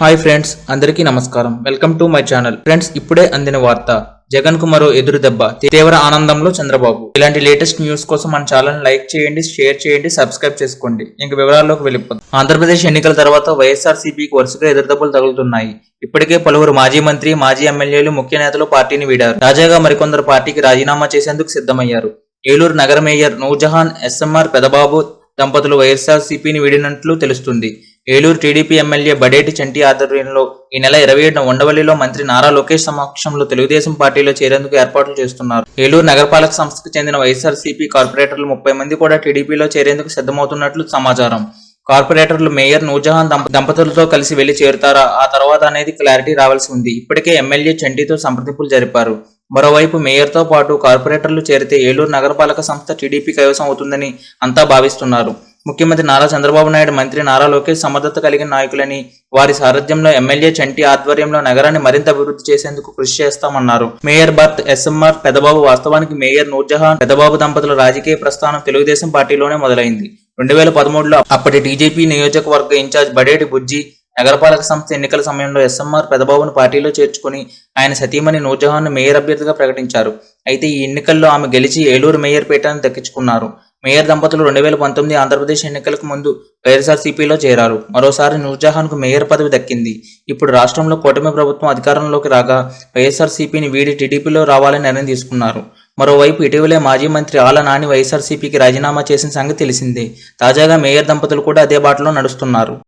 Hi friends అందరికీ నమస్కారం. Welcome to my channel. Friends ఇప్పుడే అందిన వార్త జగన్కు మరో ఎదురు దెబ్బ తీవ్ర ఆనందంలో చంద్రబాబు. ఇలాంటి లేటెస్ట్ న్యూస్ కోసం మన ఛానల్ లైక్ చేయండి షేర్ చేయండి సబ్స్క్రైబ్ చేసుకోండి. ఇంక వివరాల్లోకి వెళ్ళిపోతాం ఆంధ్రప్రదేశ్ ఎన్నికల తర్వాత వైఎస్ఆర్ సిపికి వరుసగా ఎదురుదెబ్బలు తగులుతున్నాయి. ఇప్పటికే పలువురు మాజీ మంత్రి మాజీ ఎమ్మెల్యేలు ముఖ్య నేతలు పార్టీని వీడారు. తాజాగా మరికొందరు పార్టీకి రాజీనామా చేసేందుకు సిద్ధమయ్యారు. ఏలూరు నగర మేయర్ నూర్జహాన్ ఎస్ఎంఆర్ పెదబాబు దంపతులు వైఎస్ఆర్ సిపిని వీడినట్లు తెలుస్తుంది. ఏలూరు టీడీపీ ఎమ్మెల్యే బడేటి చంటి ఆధ్వర్యంలో ఈ నెల ఇరవై ఏడున ఉండవల్లిలో మంత్రి నారా లోకేష్ సమక్షంలో తెలుగుదేశం పార్టీలో చేరేందుకు ఏర్పాట్లు చేస్తున్నారు. ఏలూరు నగరపాలక సంస్థకు చెందిన వైఎస్ఆర్సీపీ కార్పొరేటర్లు ముప్పై మంది కూడా టీడీపీలో చేరేందుకు సిద్ధమవుతున్నట్లు సమాచారం. కార్పొరేటర్లు మేయర్ నూజహాన్ దంపతులతో కలిసి వెళ్ళి చేరుతారా? ఆ తర్వాత అనేది క్లారిటీ రావాల్సి ఉంది. ఇప్పటికే ఎమ్మెల్యే చంటితో సంప్రదింపులు జరిపారు. మరోవైపు మేయర్తో పాటు కార్పొరేటర్లు చేరితే ఏలూరు నగరపాలక సంస్థ టీడీపీ కైవసం అవుతుందని అంతా భావిస్తున్నారు. ముఖ్యమంత్రి నారా చంద్రబాబు నాయుడు మంత్రి నారా లోకేష్ సమర్థత కలిగిన నాయకులని వారి సారథ్యంలో ఎమ్మెల్యే చంటి ఆధ్వర్యంలో నగరాన్ని మరింత అభివృద్ధి చేసేందుకు కృషి చేస్తామన్నారు. మేయర్ భర్త్ ఎస్ఎంఆర్ పెదబాబు వాస్తవానికి మేయర్ నూర్జహాన్ పెదబాబు దంపతుల రాజకీయ ప్రస్థానం తెలుగుదేశం పార్టీలోనే మొదలైంది. రెండు వేల పదమూడులో అప్పటి టీజేపీ నియోజకవర్గ ఇన్ఛార్జ్ బడేటి బుజ్జి నగరపాలక సంస్థ ఎన్నికల సమయంలో ఎస్ఎంఆర్ పెదబాబును పార్టీలో చేర్చుకుని ఆయన సతీమణి నూర్జహాన్ మేయర్ అభ్యర్థిగా ప్రకటించారు. అయితే ఈ ఎన్నికల్లో ఆమె గెలిచి ఏలూరు మేయర్ పీఠాన్ని దక్కించుకున్నారు. మేయర్ దంపతులు రెండు వేల పంతొమ్మిది ఆంధ్రప్రదేశ్ ఎన్నికలకు ముందు వైఎస్ఆర్సీపీలో చేరారు. మరోసారి నూర్జహాన్కు మేయర్ పదవి దక్కింది. ఇప్పుడు రాష్ట్రంలో కూటమి ప్రభుత్వం అధికారంలోకి రాగా వైఎస్ఆర్సీపీని వీడి టీడీపీలో రావాలని నిర్ణయం తీసుకున్నారు. మరోవైపు ఇటీవలే మాజీ మంత్రి ఆల నాని వైఎస్ఆర్సీపీకి రాజీనామా చేసిన సంగతి తెలిసిందే. తాజాగా మేయర్ దంపతులు కూడా అదే బాటలో నడుస్తున్నారు.